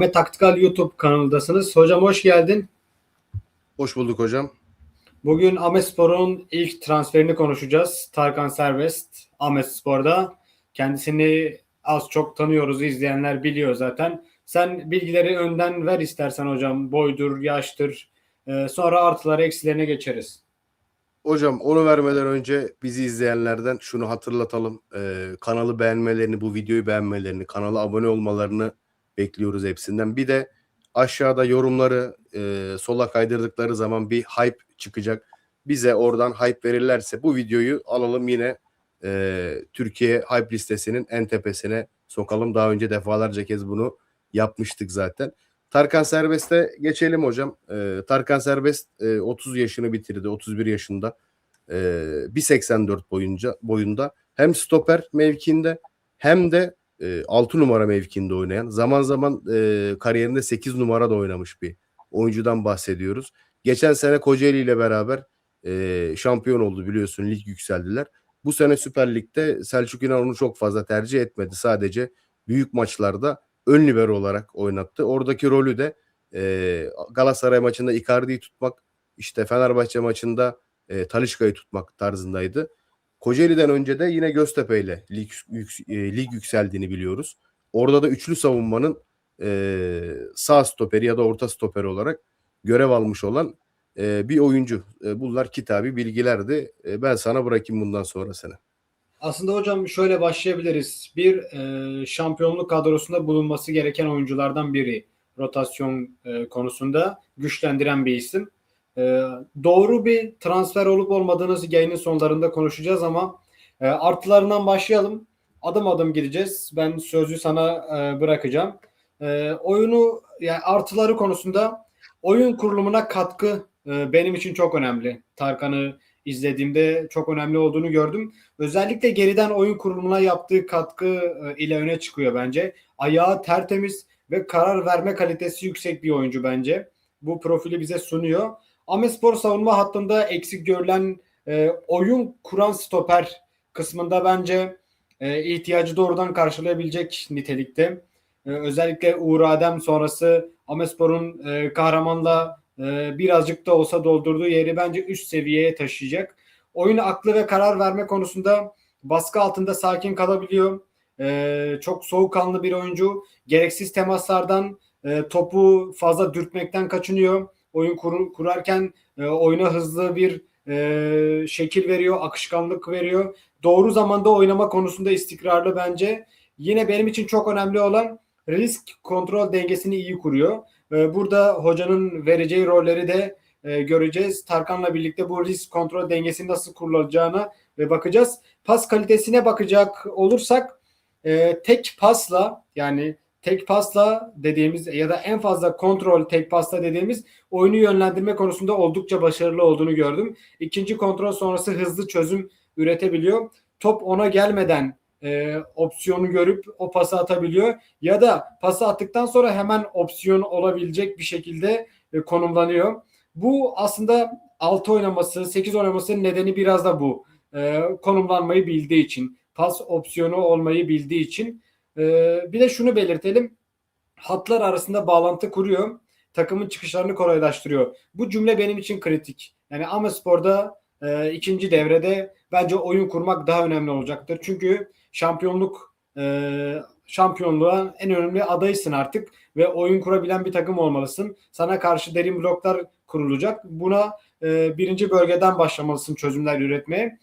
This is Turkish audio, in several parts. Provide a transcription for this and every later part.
Ahmet Taktikal YouTube kanalındasınız. Hocam hoş geldin. Hoş bulduk hocam. Bugün Ahmet Spor'un ilk transferini konuşacağız. Tarkan Serbest Ahmet Spor'da. Kendisini az çok tanıyoruz. izleyenler biliyor zaten. Sen bilgileri önden ver istersen hocam. Boydur, yaştır. Ee, sonra artıları eksilerine geçeriz. Hocam onu vermeden önce bizi izleyenlerden şunu hatırlatalım. Ee, kanalı beğenmelerini, bu videoyu beğenmelerini, kanala abone olmalarını bekliyoruz hepsinden. Bir de aşağıda yorumları e, sola kaydırdıkları zaman bir hype çıkacak. Bize oradan hype verirlerse bu videoyu alalım yine e, Türkiye hype listesinin en tepesine sokalım. Daha önce defalarca kez bunu yapmıştık zaten. Tarkan Serbest'e geçelim hocam. Ee, Tarkan Serbest e, 30 yaşını bitirdi. 31 yaşında. Ee, 1.84 boyunca boyunda hem stoper mevkinde hem de e, 6 numara mevkinde oynayan zaman zaman e, kariyerinde 8 numara da oynamış bir oyuncudan bahsediyoruz. Geçen sene Kocaeli ile beraber e, şampiyon oldu biliyorsun. Lig yükseldiler. Bu sene Süper Lig'de Selçuk İnan onu çok fazla tercih etmedi. Sadece büyük maçlarda ön libero olarak oynattı. Oradaki rolü de e, Galatasaray maçında Icardi'yi tutmak, işte Fenerbahçe maçında e, Talişka'yı tutmak tarzındaydı. Kocaeli'den önce de yine Göztepe ile lig, yük, e, lig yükseldiğini biliyoruz. Orada da üçlü savunmanın e, sağ stoperi ya da orta stoperi olarak görev almış olan e, bir oyuncu. E, bunlar kitabı bilgilerdi. E, ben sana bırakayım bundan sonra sene. Aslında hocam şöyle başlayabiliriz. Bir e, şampiyonluk kadrosunda bulunması gereken oyunculardan biri. Rotasyon e, konusunda güçlendiren bir isim. E, doğru bir transfer olup olmadığını yayının sonlarında konuşacağız ama e, artılarından başlayalım. Adım adım gideceğiz. Ben sözü sana e, bırakacağım. E, oyunu yani artıları konusunda oyun kurulumuna katkı e, benim için çok önemli. Tarkan'ı izlediğimde çok önemli olduğunu gördüm. Özellikle geriden oyun kurulumuna yaptığı katkı e, ile öne çıkıyor bence. Ayağı tertemiz ve karar verme kalitesi yüksek bir oyuncu bence. Bu profili bize sunuyor. Amespor savunma hattında eksik görülen e, oyun kuran stoper kısmında bence e, ihtiyacı doğrudan karşılayabilecek nitelikte. E, özellikle Uğur Adem sonrası Amespor'un e, kahramanla e, birazcık da olsa doldurduğu yeri bence üst seviyeye taşıyacak. Oyun aklı ve karar verme konusunda baskı altında sakin kalabiliyor. E, çok soğukkanlı bir oyuncu. Gereksiz temaslardan e, topu fazla dürtmekten kaçınıyor. Oyun kur, kurarken e, oyuna hızlı bir e, şekil veriyor, akışkanlık veriyor. Doğru zamanda oynama konusunda istikrarlı bence. Yine benim için çok önemli olan risk kontrol dengesini iyi kuruyor. E, burada hocanın vereceği rolleri de e, göreceğiz. Tarkan'la birlikte bu risk kontrol dengesini nasıl kurulacağına ve bakacağız. Pas kalitesine bakacak olursak e, tek pasla yani tek pasla dediğimiz ya da en fazla kontrol tek pasla dediğimiz oyunu yönlendirme konusunda oldukça başarılı olduğunu gördüm. İkinci kontrol sonrası hızlı çözüm üretebiliyor. Top ona gelmeden e, opsiyonu görüp o pası atabiliyor ya da pası attıktan sonra hemen opsiyon olabilecek bir şekilde e, konumlanıyor. Bu aslında 6 oynaması, 8 oynamasının nedeni biraz da bu. E, konumlanmayı bildiği için, pas opsiyonu olmayı bildiği için. E, bir de şunu belirtelim. Hatlar arasında bağlantı kuruyor. Takımın çıkışlarını kolaylaştırıyor. Bu cümle benim için kritik. Yani Amaspor'da e, ikinci devrede bence oyun kurmak daha önemli olacaktır. Çünkü şampiyonluk e, şampiyonluğa en önemli adaysın artık ve oyun kurabilen bir takım olmalısın. Sana karşı derin bloklar kurulacak. Buna e, birinci bölgeden başlamalısın çözümler üretmeye.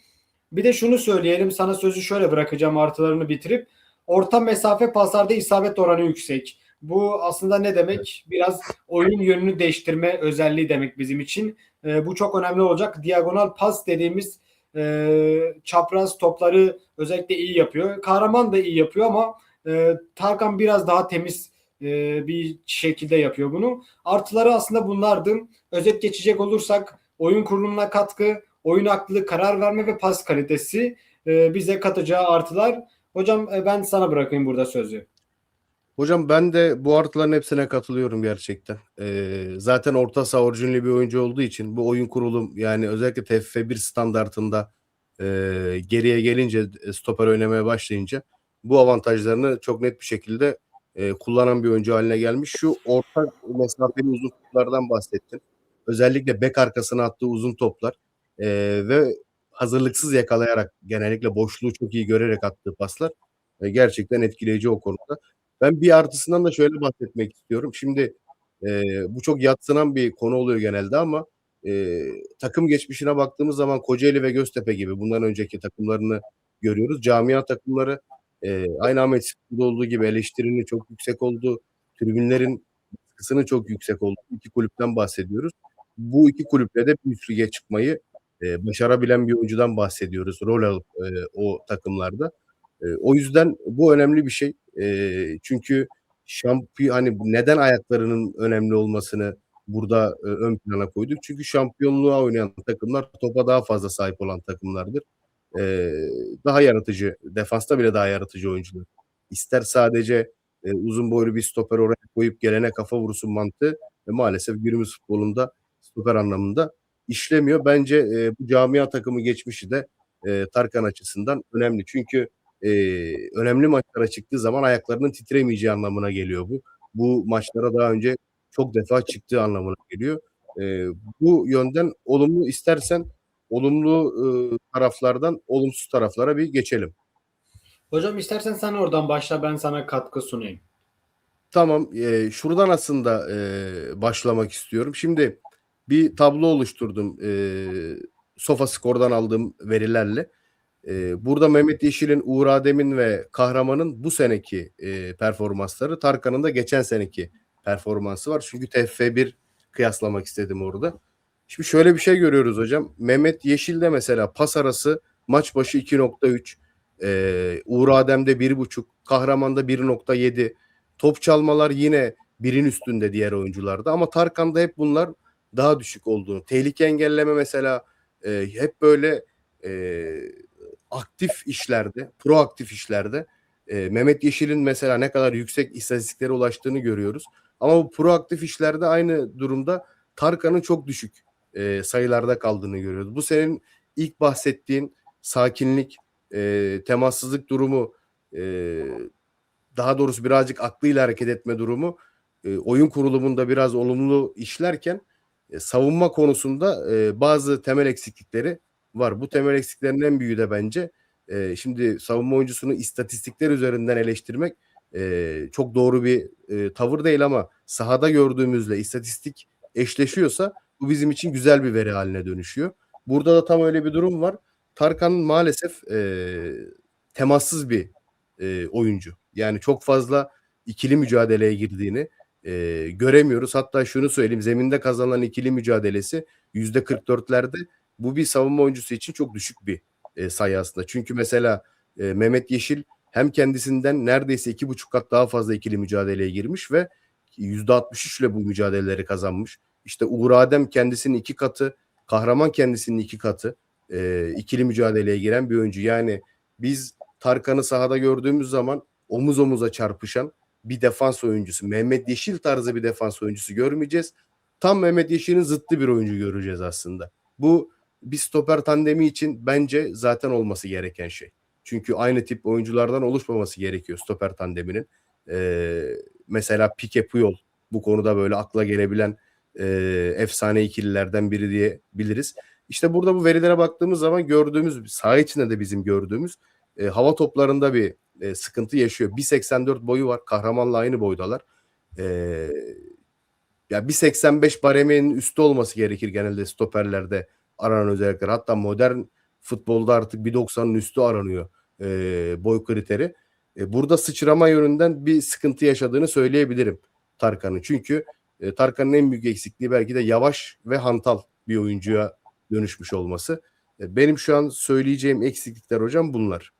Bir de şunu söyleyelim. Sana sözü şöyle bırakacağım artılarını bitirip. Orta mesafe paslarda isabet oranı yüksek. Bu aslında ne demek? Biraz oyun yönünü değiştirme özelliği demek bizim için. E, bu çok önemli olacak. Diagonal pas dediğimiz e, çapraz topları özellikle iyi yapıyor. Kahraman da iyi yapıyor ama e, Tarkan biraz daha temiz e, bir şekilde yapıyor bunu. Artıları aslında bunlardı. Özet geçecek olursak oyun kurulumuna katkı, oyun aklı, karar verme ve pas kalitesi e, bize katacağı artılar. Hocam e, ben sana bırakayım burada sözü. Hocam ben de bu artıların hepsine katılıyorum gerçekten. Ee, zaten orta saha orijinli bir oyuncu olduğu için bu oyun kurulum yani özellikle TFF1 standartında e, geriye gelince stoper oynamaya başlayınca bu avantajlarını çok net bir şekilde e, kullanan bir oyuncu haline gelmiş. Şu orta mesafeli uzun toplardan bahsettin. Özellikle bek arkasına attığı uzun toplar e, ve hazırlıksız yakalayarak genellikle boşluğu çok iyi görerek attığı paslar e, gerçekten etkileyici o konuda. Ben bir artısından da şöyle bahsetmek istiyorum. Şimdi e, bu çok yatsınan bir konu oluyor genelde ama e, takım geçmişine baktığımız zaman Kocaeli ve Göztepe gibi bundan önceki takımlarını görüyoruz. Camia takımları e, aynı Ahmet Sıkı'da olduğu gibi eleştirinin çok yüksek olduğu, tribünlerin baskısının çok yüksek olduğu iki kulüpten bahsediyoruz. Bu iki kulüple de bir üst lige çıkmayı e, başarabilen bir oyuncudan bahsediyoruz. Rol alıp e, o takımlarda. E, o yüzden bu önemli bir şey. E, çünkü şampiyon hani neden ayaklarının önemli olmasını burada e, ön plana koyduk. Çünkü şampiyonluğa oynayan takımlar topa daha fazla sahip olan takımlardır. E, daha yaratıcı, defansta bile daha yaratıcı oyuncular. İster sadece e, uzun boylu bir stoper oraya koyup gelene kafa vursun mantığı ve maalesef günümüz futbolunda stoper anlamında işlemiyor. Bence e, bu camia takımı geçmişi de e, Tarkan açısından önemli. Çünkü e, önemli maçlara çıktığı zaman ayaklarının titremeyeceği anlamına geliyor bu. Bu maçlara daha önce çok defa çıktığı anlamına geliyor. E, bu yönden olumlu istersen olumlu e, taraflardan olumsuz taraflara bir geçelim. Hocam istersen sen oradan başla ben sana katkı sunayım. Tamam, e, şuradan aslında e, başlamak istiyorum. Şimdi bir tablo oluşturdum e, Sofa Skor'dan aldığım verilerle. E, burada Mehmet Yeşil'in, Uğur Adem'in ve Kahraman'ın bu seneki e, performansları, Tarkan'ın da geçen seneki performansı var. Çünkü TF1 kıyaslamak istedim orada. Şimdi şöyle bir şey görüyoruz hocam. Mehmet Yeşil'de mesela pas arası maç başı 2.3, e, Uğur Adem'de 1.5, Kahraman'da 1.7, top çalmalar yine birin üstünde diğer oyuncularda ama Tarkan'da hep bunlar daha düşük olduğunu. Tehlike engelleme mesela e, hep böyle e, aktif işlerde, proaktif işlerde e, Mehmet Yeşil'in mesela ne kadar yüksek istatistiklere ulaştığını görüyoruz. Ama bu proaktif işlerde aynı durumda Tarkan'ın çok düşük e, sayılarda kaldığını görüyoruz. Bu senin ilk bahsettiğin sakinlik, e, temassızlık durumu, e, daha doğrusu birazcık aklıyla hareket etme durumu e, oyun kurulumunda biraz olumlu işlerken e, savunma konusunda e, bazı temel eksiklikleri var. Bu temel eksiklerin en büyüğü de bence e, şimdi savunma oyuncusunu istatistikler üzerinden eleştirmek e, çok doğru bir e, tavır değil ama sahada gördüğümüzle istatistik eşleşiyorsa bu bizim için güzel bir veri haline dönüşüyor. Burada da tam öyle bir durum var. Tarkan maalesef e, temassız bir e, oyuncu. Yani çok fazla ikili mücadeleye girdiğini e, göremiyoruz. Hatta şunu söyleyeyim zeminde kazanılan ikili mücadelesi yüzde 44'lerde bu bir savunma oyuncusu için çok düşük bir e, sayı aslında. Çünkü mesela e, Mehmet Yeşil hem kendisinden neredeyse iki buçuk kat daha fazla ikili mücadeleye girmiş ve yüzde 63 ile bu mücadeleleri kazanmış. İşte Uğur Adem kendisinin iki katı, Kahraman kendisinin iki katı e, ikili mücadeleye giren bir oyuncu. Yani biz Tarkan'ı sahada gördüğümüz zaman omuz omuza çarpışan bir defans oyuncusu. Mehmet Yeşil tarzı bir defans oyuncusu görmeyeceğiz. Tam Mehmet Yeşil'in zıttı bir oyuncu göreceğiz aslında. Bu bir stoper tandemi için bence zaten olması gereken şey. Çünkü aynı tip oyunculardan oluşmaması gerekiyor stoper tandeminin. Ee, mesela Pique Puyol bu konuda böyle akla gelebilen e, efsane ikililerden biri diye biliriz. İşte burada bu verilere baktığımız zaman gördüğümüz, saha içinde de bizim gördüğümüz e, hava toplarında bir e, sıkıntı yaşıyor. 1.84 boyu var. Kahramanla aynı boydalar. E, ya 1.85 baremenin üstü olması gerekir genelde stoperlerde aranan özellikler. Hatta modern futbolda artık 1.90'ın üstü aranıyor e, boy kriteri. E, burada sıçrama yönünden bir sıkıntı yaşadığını söyleyebilirim Tarkan'ın. Çünkü e, Tarkan'ın en büyük eksikliği belki de yavaş ve hantal bir oyuncuya dönüşmüş olması. E, benim şu an söyleyeceğim eksiklikler hocam bunlar.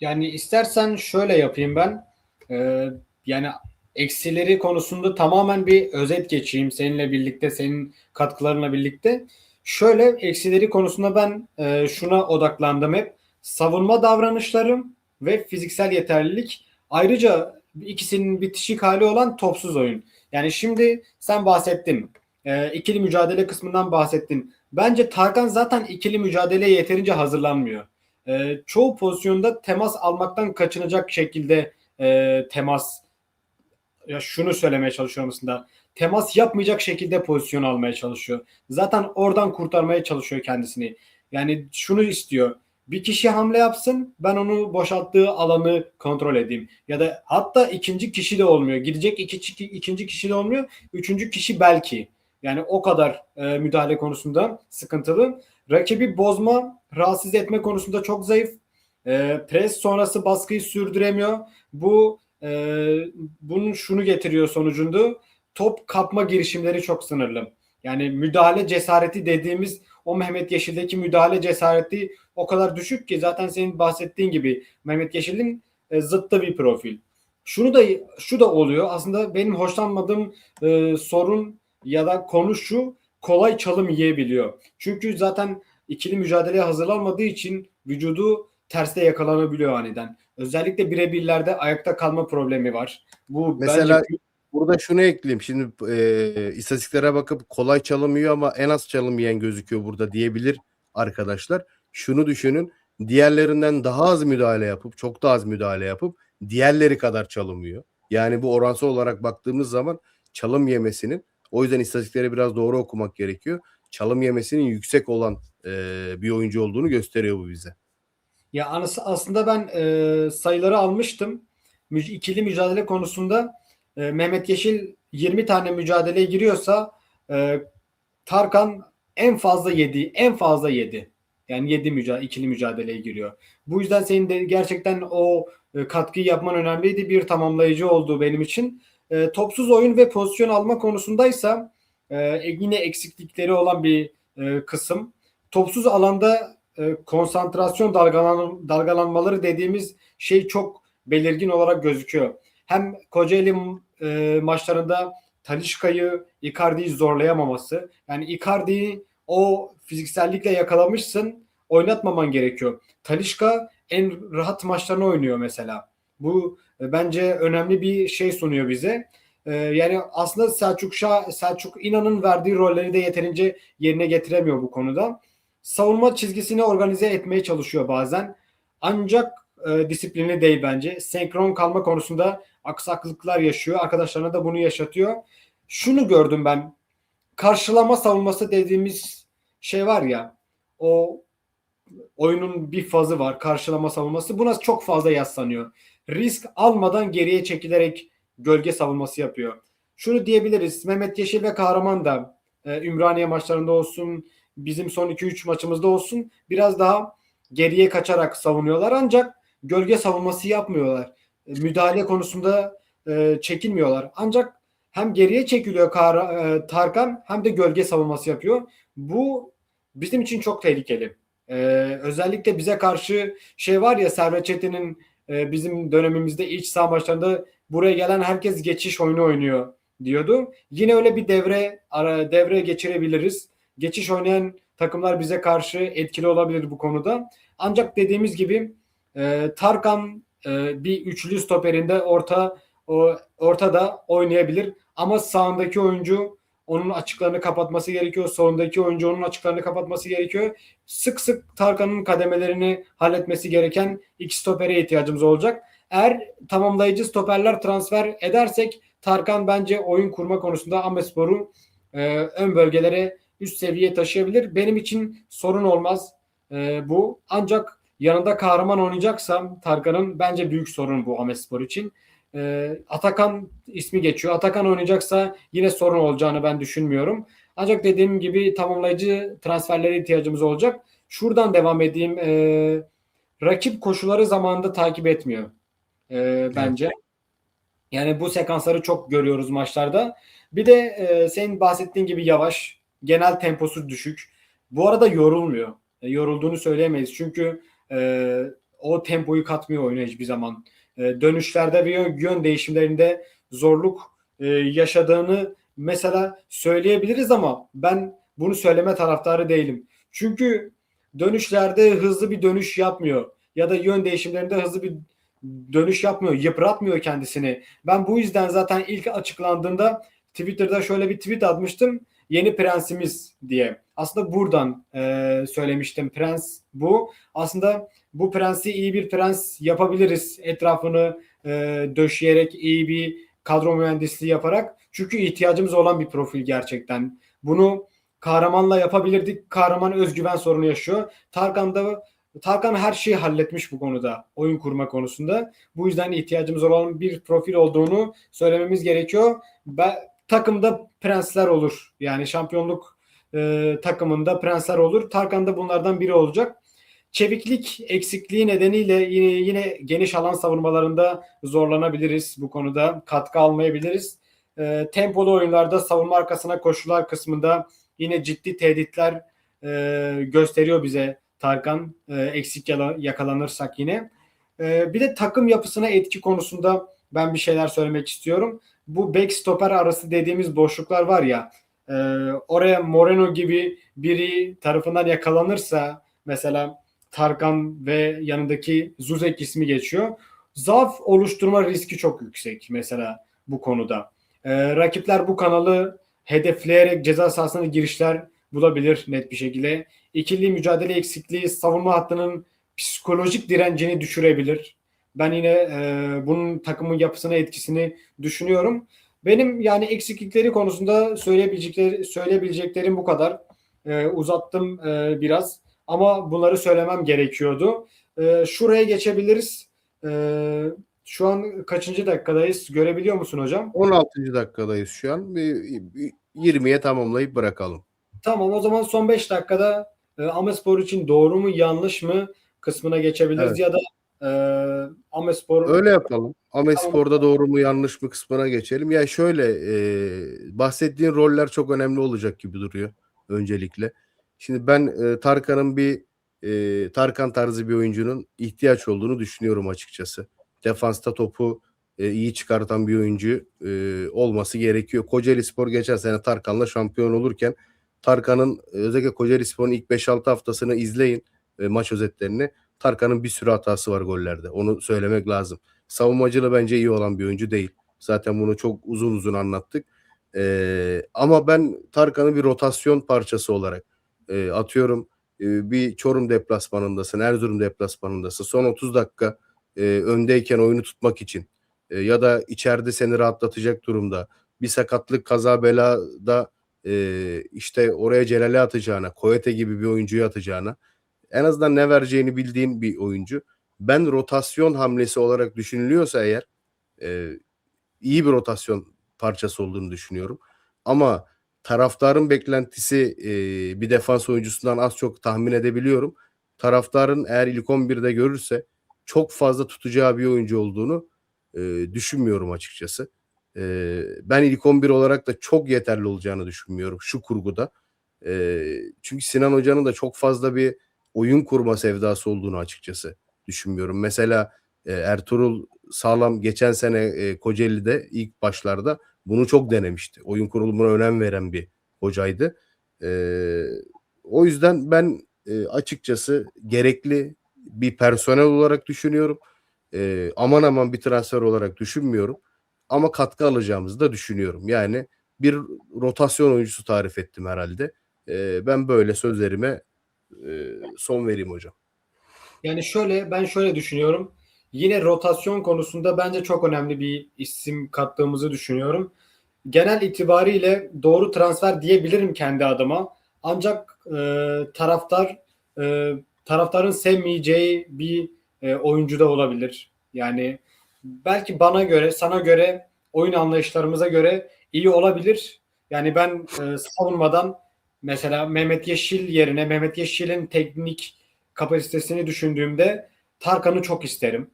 Yani istersen şöyle yapayım ben. Ee, yani eksileri konusunda tamamen bir özet geçeyim seninle birlikte, senin katkılarınla birlikte. Şöyle eksileri konusunda ben e, şuna odaklandım hep. Savunma davranışlarım ve fiziksel yeterlilik. Ayrıca ikisinin bitişik hali olan topsuz oyun. Yani şimdi sen bahsettin. E, ikili mücadele kısmından bahsettin. Bence Tarkan zaten ikili mücadeleye yeterince hazırlanmıyor. E, çoğu pozisyonda temas almaktan kaçınacak şekilde e, temas ya şunu söylemeye çalışıyorum aslında. Temas yapmayacak şekilde pozisyon almaya çalışıyor. Zaten oradan kurtarmaya çalışıyor kendisini. Yani şunu istiyor. Bir kişi hamle yapsın, ben onu boşalttığı alanı kontrol edeyim. Ya da hatta ikinci kişi de olmuyor. Gidecek iki, ikinci kişi de olmuyor. Üçüncü kişi belki. Yani o kadar e, müdahale konusunda sıkıntılı. Rakibi bozma, rahatsız etme konusunda çok zayıf. E, pres sonrası baskıyı sürdüremiyor. Bu e, bunun şunu getiriyor sonucunda top kapma girişimleri çok sınırlı. Yani müdahale cesareti dediğimiz o Mehmet Yeşil'deki müdahale cesareti o kadar düşük ki zaten senin bahsettiğin gibi Mehmet Yeşil'in e, zıttı bir profil. Şunu da şu da oluyor. Aslında benim hoşlanmadığım e, sorun ya da konu şu kolay çalım yiyebiliyor. Çünkü zaten ikili mücadeleye hazırlanmadığı için vücudu terste yakalanabiliyor aniden. Özellikle birebirlerde ayakta kalma problemi var. Bu Mesela bence burada şunu ekleyeyim. Şimdi e, istatistiklere bakıp kolay çalım yiyor ama en az çalım yiyen gözüküyor burada diyebilir arkadaşlar. Şunu düşünün. Diğerlerinden daha az müdahale yapıp çok daha az müdahale yapıp diğerleri kadar çalım yiyor. Yani bu oransal olarak baktığımız zaman çalım yemesinin o yüzden istatistikleri biraz doğru okumak gerekiyor. Çalım yemesinin yüksek olan e, bir oyuncu olduğunu gösteriyor bu bize. Ya aslında ben e, sayıları almıştım. İkili mücadele konusunda e, Mehmet Yeşil 20 tane mücadeleye giriyorsa e, Tarkan en fazla 7, en fazla 7. Yani 7 mücadele, ikili mücadeleye giriyor. Bu yüzden senin de gerçekten o e, katkıyı yapman önemliydi. Bir tamamlayıcı oldu benim için. E, topsuz oyun ve pozisyon alma konusundaysa e, yine eksiklikleri olan bir e, kısım. Topsuz alanda e, konsantrasyon dalgalan, dalgalanmaları dediğimiz şey çok belirgin olarak gözüküyor. Hem Kocaeli e, maçlarında Talişka'yı, Icardi'yi zorlayamaması. Yani Icardi'yi o fiziksellikle yakalamışsın, oynatmaman gerekiyor. Talişka en rahat maçlarını oynuyor mesela. Bu e, bence önemli bir şey sunuyor bize. E, yani aslında Selçuk Şah, Selçuk İnan'ın verdiği rolleri de yeterince yerine getiremiyor bu konuda savunma çizgisini organize etmeye çalışıyor bazen. Ancak e, disiplinli değil bence. Senkron kalma konusunda aksaklıklar yaşıyor. Arkadaşlarına da bunu yaşatıyor. Şunu gördüm ben. Karşılama savunması dediğimiz şey var ya. O oyunun bir fazı var. Karşılama savunması. Buna çok fazla yaslanıyor. Risk almadan geriye çekilerek gölge savunması yapıyor. Şunu diyebiliriz. Mehmet Yeşil ve Kahraman da e, Ümraniye maçlarında olsun, bizim son 2-3 maçımızda olsun biraz daha geriye kaçarak savunuyorlar ancak gölge savunması yapmıyorlar. E, Müdahale konusunda e, çekinmiyorlar. Ancak hem geriye çekiliyor Kara, e, Tarkan hem de gölge savunması yapıyor. Bu bizim için çok tehlikeli. E, özellikle bize karşı şey var ya Servet Çetin'in e, bizim dönemimizde iç saha maçlarında buraya gelen herkes geçiş oyunu oynuyor diyordu. Yine öyle bir devre ara devre geçirebiliriz geçiş oynayan takımlar bize karşı etkili olabilir bu konuda. Ancak dediğimiz gibi e, Tarkan e, bir üçlü stoperinde orta o, ortada oynayabilir ama sağındaki oyuncu onun açıklarını kapatması gerekiyor. Solundaki oyuncu onun açıklarını kapatması gerekiyor. Sık sık Tarkan'ın kademelerini halletmesi gereken iki stopere ihtiyacımız olacak. Eğer tamamlayıcı stoperler transfer edersek Tarkan bence oyun kurma konusunda Amespor'u e, ön bölgelere üst seviyeye taşıyabilir. Benim için sorun olmaz e, bu. Ancak yanında kahraman oynayacaksam Tarkan'ın bence büyük sorun bu Amespor için. E, Atakan ismi geçiyor. Atakan oynayacaksa yine sorun olacağını ben düşünmüyorum. Ancak dediğim gibi tamamlayıcı transferlere ihtiyacımız olacak. Şuradan devam edeyim. E, rakip koşuları zamanında takip etmiyor e, bence. Yani bu sekansları çok görüyoruz maçlarda. Bir de e, senin bahsettiğin gibi yavaş, genel temposu düşük. Bu arada yorulmuyor. E, yorulduğunu söyleyemeyiz. Çünkü e, o tempoyu katmıyor oyuna hiçbir zaman. E, dönüşlerde ve yön, değişimlerinde zorluk e, yaşadığını mesela söyleyebiliriz ama ben bunu söyleme taraftarı değilim. Çünkü dönüşlerde hızlı bir dönüş yapmıyor ya da yön değişimlerinde hızlı bir dönüş yapmıyor, yıpratmıyor kendisini. Ben bu yüzden zaten ilk açıklandığında Twitter'da şöyle bir tweet atmıştım. Yeni prensimiz diye. Aslında buradan e, söylemiştim. Prens bu. Aslında bu prensi iyi bir prens yapabiliriz. Etrafını e, döşeyerek iyi bir kadro mühendisliği yaparak. Çünkü ihtiyacımız olan bir profil gerçekten. Bunu Kahraman'la yapabilirdik. Kahraman özgüven sorunu yaşıyor. Tarkan da Tarkan her şeyi halletmiş bu konuda. Oyun kurma konusunda. Bu yüzden ihtiyacımız olan bir profil olduğunu söylememiz gerekiyor. Ben, takımda prensler olur. Yani şampiyonluk e, takımında prensler olur. Tarkan da bunlardan biri olacak. Çeviklik eksikliği nedeniyle yine, yine geniş alan savunmalarında zorlanabiliriz bu konuda. Katkı almayabiliriz. E, tempolu oyunlarda savunma arkasına koşular kısmında yine ciddi tehditler e, gösteriyor bize Tarkan e, eksik yakalanırsak yine. E, bir de takım yapısına etki konusunda ben bir şeyler söylemek istiyorum. Bu back stopper arası dediğimiz boşluklar var ya e, oraya Moreno gibi biri tarafından yakalanırsa mesela Tarkan ve yanındaki Zuzek ismi geçiyor. Zaaf oluşturma riski çok yüksek mesela bu konuda. E, rakipler bu kanalı hedefleyerek ceza sahasına girişler bulabilir net bir şekilde. İkili mücadele eksikliği savunma hattının psikolojik direncini düşürebilir. Ben yine e, bunun takımın yapısına etkisini düşünüyorum. Benim yani eksiklikleri konusunda söyleyebilecekleri, söyleyebileceklerim bu kadar. E, uzattım e, biraz ama bunları söylemem gerekiyordu. E, şuraya geçebiliriz. E, şu an kaçıncı dakikadayız? Görebiliyor musun hocam? 16. dakikadayız şu an. Bir, bir 20'ye tamamlayıp bırakalım. Tamam o zaman son 5 dakikada e, Amespor için doğru mu yanlış mı kısmına geçebiliriz Evet. ya da e, Amespor Öyle yapalım. Amespor'da doğru mu yanlış mı kısmına geçelim. Ya şöyle e, bahsettiğin roller çok önemli olacak gibi duruyor öncelikle. Şimdi ben e, Tarkan'ın bir e, Tarkan tarzı bir oyuncunun ihtiyaç olduğunu düşünüyorum açıkçası. Defansta topu e, iyi çıkartan bir oyuncu e, olması gerekiyor. Kocaeli Spor geçen sene Tarkan'la şampiyon olurken Tarkan'ın özellikle Kocaeli Spor'un ilk 5-6 haftasını izleyin e, maç özetlerini. Tarkan'ın bir sürü hatası var gollerde. Onu söylemek lazım. Savunmacılığı bence iyi olan bir oyuncu değil. Zaten bunu çok uzun uzun anlattık. Ee, ama ben Tarkan'ı bir rotasyon parçası olarak e, atıyorum e, bir Çorum deplasmanındasın, Erzurum deplasmanındasın. Son 30 dakika e, öndeyken oyunu tutmak için e, ya da içeride seni rahatlatacak durumda bir sakatlık kaza belada e, işte oraya Celal'e atacağına, Koyete gibi bir oyuncuyu atacağına en azından ne vereceğini bildiğin bir oyuncu. Ben rotasyon hamlesi olarak düşünülüyorsa eğer e, iyi bir rotasyon parçası olduğunu düşünüyorum. Ama taraftarın beklentisi e, bir defans oyuncusundan az çok tahmin edebiliyorum. Taraftarın eğer ilk 11'de görürse çok fazla tutacağı bir oyuncu olduğunu e, düşünmüyorum açıkçası. E, ben ilk 11 olarak da çok yeterli olacağını düşünmüyorum şu kurguda. E, çünkü Sinan Hoca'nın da çok fazla bir oyun kurma sevdası olduğunu açıkçası düşünmüyorum. Mesela e, Ertuğrul Sağlam geçen sene e, Kocaeli'de ilk başlarda bunu çok denemişti. Oyun kurulumuna önem veren bir hocaydı. E, o yüzden ben e, açıkçası gerekli bir personel olarak düşünüyorum. E, aman aman bir transfer olarak düşünmüyorum. Ama katkı alacağımızı da düşünüyorum. Yani bir rotasyon oyuncusu tarif ettim herhalde. E, ben böyle sözlerime e, son vereyim hocam. Yani şöyle ben şöyle düşünüyorum. Yine rotasyon konusunda bence çok önemli bir isim kattığımızı düşünüyorum. Genel itibariyle doğru transfer diyebilirim kendi adıma. Ancak e, taraftar e, taraftarın sevmeyeceği bir e, oyuncu da olabilir. Yani belki bana göre, sana göre, oyun anlayışlarımıza göre iyi olabilir. Yani ben e, savunmadan mesela Mehmet Yeşil yerine Mehmet Yeşil'in teknik kapasitesini düşündüğümde Tarkan'ı çok isterim.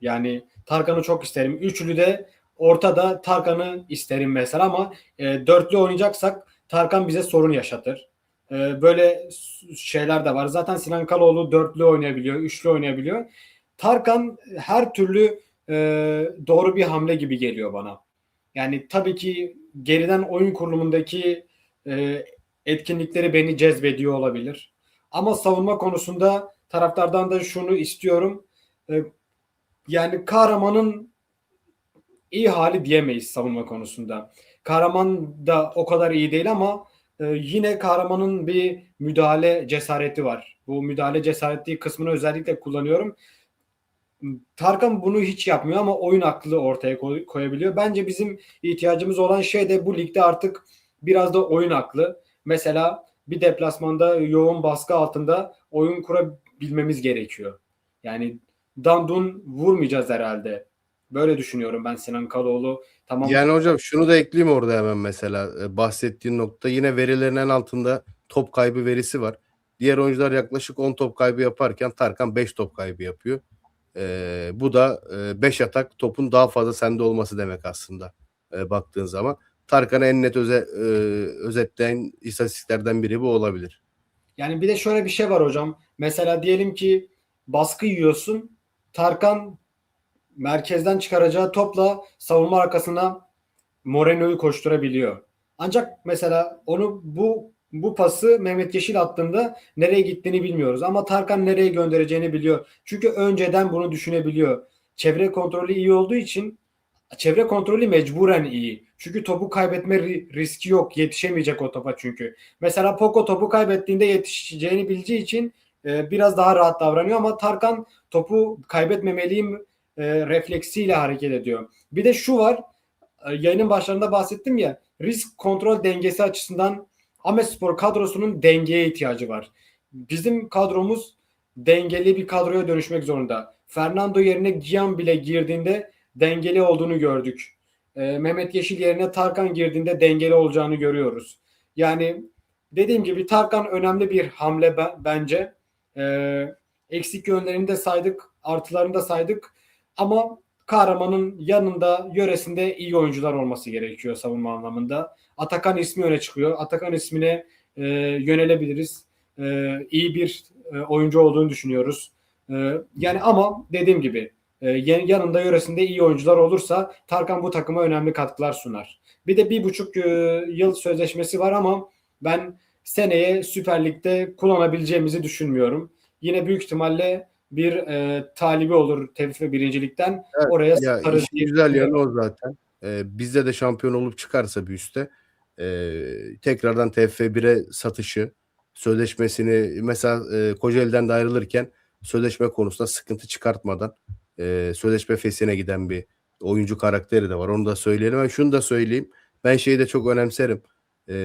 Yani Tarkan'ı çok isterim. Üçlü de ortada Tarkan'ı isterim mesela ama e, dörtlü oynayacaksak Tarkan bize sorun yaşatır. E, böyle şeyler de var. Zaten Sinan Kaloğlu dörtlü oynayabiliyor, üçlü oynayabiliyor. Tarkan her türlü e, doğru bir hamle gibi geliyor bana. Yani tabii ki geriden oyun kurulumundaki e, etkinlikleri beni cezbediyor olabilir. Ama savunma konusunda taraftardan da şunu istiyorum. E, yani Kahraman'ın iyi hali diyemeyiz savunma konusunda. Kahraman da o kadar iyi değil ama e, yine Kahraman'ın bir müdahale cesareti var. Bu müdahale cesareti kısmını özellikle kullanıyorum. Tarkan bunu hiç yapmıyor ama oyun aklı ortaya koy- koyabiliyor. Bence bizim ihtiyacımız olan şey de bu ligde artık biraz da oyun aklı. Mesela bir deplasmanda yoğun baskı altında oyun kurabilmemiz gerekiyor. Yani dandun vurmayacağız herhalde. Böyle düşünüyorum ben Sinan Kaloğlu. Tamam Yani hocam şunu da ekleyeyim orada hemen mesela e, bahsettiğin nokta yine verilerin en altında top kaybı verisi var. Diğer oyuncular yaklaşık 10 top kaybı yaparken Tarkan 5 top kaybı yapıyor. Ee, bu da 5 atak topun daha fazla sende olması demek aslında e, baktığın zaman. Tarkan'ı en net öze, e, özetleyen istatistiklerden biri bu olabilir. Yani bir de şöyle bir şey var hocam. Mesela diyelim ki baskı yiyorsun. Tarkan merkezden çıkaracağı topla savunma arkasına Moreno'yu koşturabiliyor. Ancak mesela onu bu bu pası Mehmet Yeşil attığında nereye gittiğini bilmiyoruz. Ama Tarkan nereye göndereceğini biliyor. Çünkü önceden bunu düşünebiliyor. Çevre kontrolü iyi olduğu için çevre kontrolü mecburen iyi. Çünkü topu kaybetme ri- riski yok. Yetişemeyecek o topa çünkü. Mesela Poco topu kaybettiğinde yetişeceğini bildiği için e, biraz daha rahat davranıyor ama Tarkan topu kaybetmemeliyim e, refleksiyle hareket ediyor. Bir de şu var. e, yayının başlarında bahsettim ya. Risk kontrol dengesi açısından Ahmetspor kadrosunun dengeye ihtiyacı var. Bizim kadromuz dengeli bir kadroya dönüşmek zorunda. Fernando yerine Gian bile girdiğinde dengeli olduğunu gördük. E, Mehmet Yeşil yerine Tarkan girdiğinde dengeli olacağını görüyoruz. Yani dediğim gibi Tarkan önemli bir hamle be- bence. E, eksik yönlerini de saydık, artılarını da saydık. Ama kahramanın yanında, yöresinde iyi oyuncular olması gerekiyor savunma anlamında. Atakan ismi öne çıkıyor. Atakan ismine e, yönelebiliriz. E, iyi bir e, oyuncu olduğunu düşünüyoruz. E, yani ama dediğim gibi yanında yöresinde iyi oyuncular olursa Tarkan bu takıma önemli katkılar sunar. Bir de bir buçuk e, yıl sözleşmesi var ama ben seneye Süper Lig'de kullanabileceğimizi düşünmüyorum. Yine büyük ihtimalle bir e, talibi olur TFF birincilikten. Evet, Oraya Ya diye güzel yanı o zaten. Ee, bizde de şampiyon olup çıkarsa bir üste e, tekrardan TFF1'e satışı sözleşmesini mesela e, Kocaeli'den de ayrılırken sözleşme konusunda sıkıntı çıkartmadan e, sözleşme fesine giden bir oyuncu karakteri de var. Onu da söyleyelim. Ben şunu da söyleyeyim. Ben şeyi de çok önemserim. E,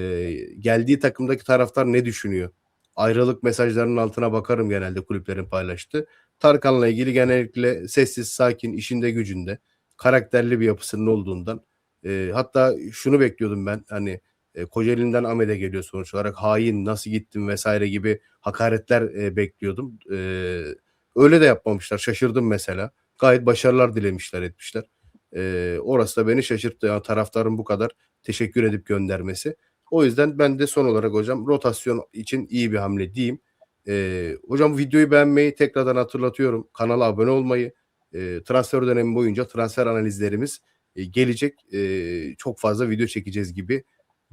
geldiği takımdaki taraftar ne düşünüyor? Ayrılık mesajlarının altına bakarım genelde kulüplerin paylaştığı. Tarkan'la ilgili genellikle sessiz, sakin, işinde gücünde, karakterli bir yapısının olduğundan. e, hatta şunu bekliyordum ben hani e, Kocaeli'nden Ahmet'e geliyor sonuç olarak hain nasıl gittin vesaire gibi hakaretler e, bekliyordum. E, öyle de yapmamışlar. Şaşırdım mesela. Gayet başarılar dilemişler etmişler. E, orası da beni şaşırttı. Yani taraftarın bu kadar teşekkür edip göndermesi. O yüzden ben de son olarak hocam rotasyon için iyi bir hamle diyeyim. Ee, hocam videoyu beğenmeyi tekrardan hatırlatıyorum. Kanala abone olmayı, e, transfer dönemi boyunca transfer analizlerimiz e, gelecek. E, çok fazla video çekeceğiz gibi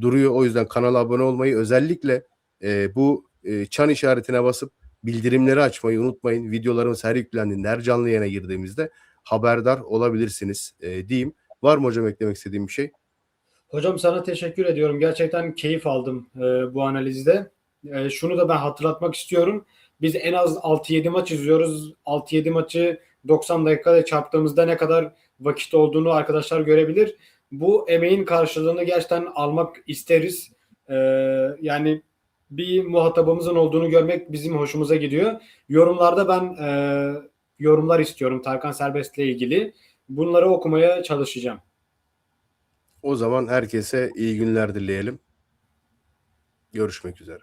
duruyor. O yüzden kanala abone olmayı özellikle e, bu e, çan işaretine basıp bildirimleri açmayı unutmayın. Videolarımız her yüklendiğinde, her canlı yayına girdiğimizde haberdar olabilirsiniz e, diyeyim. Var mı hocam eklemek istediğim bir şey? Hocam sana teşekkür ediyorum. Gerçekten keyif aldım e, bu analizde. E, şunu da ben hatırlatmak istiyorum. Biz en az 6-7 maç izliyoruz. 6-7 maçı 90 dakikada çarptığımızda ne kadar vakit olduğunu arkadaşlar görebilir. Bu emeğin karşılığını gerçekten almak isteriz. E, yani bir muhatabımızın olduğunu görmek bizim hoşumuza gidiyor. Yorumlarda ben e, yorumlar istiyorum Tarkan Serbest'le ilgili. Bunları okumaya çalışacağım. O zaman herkese iyi günler dileyelim. Görüşmek üzere.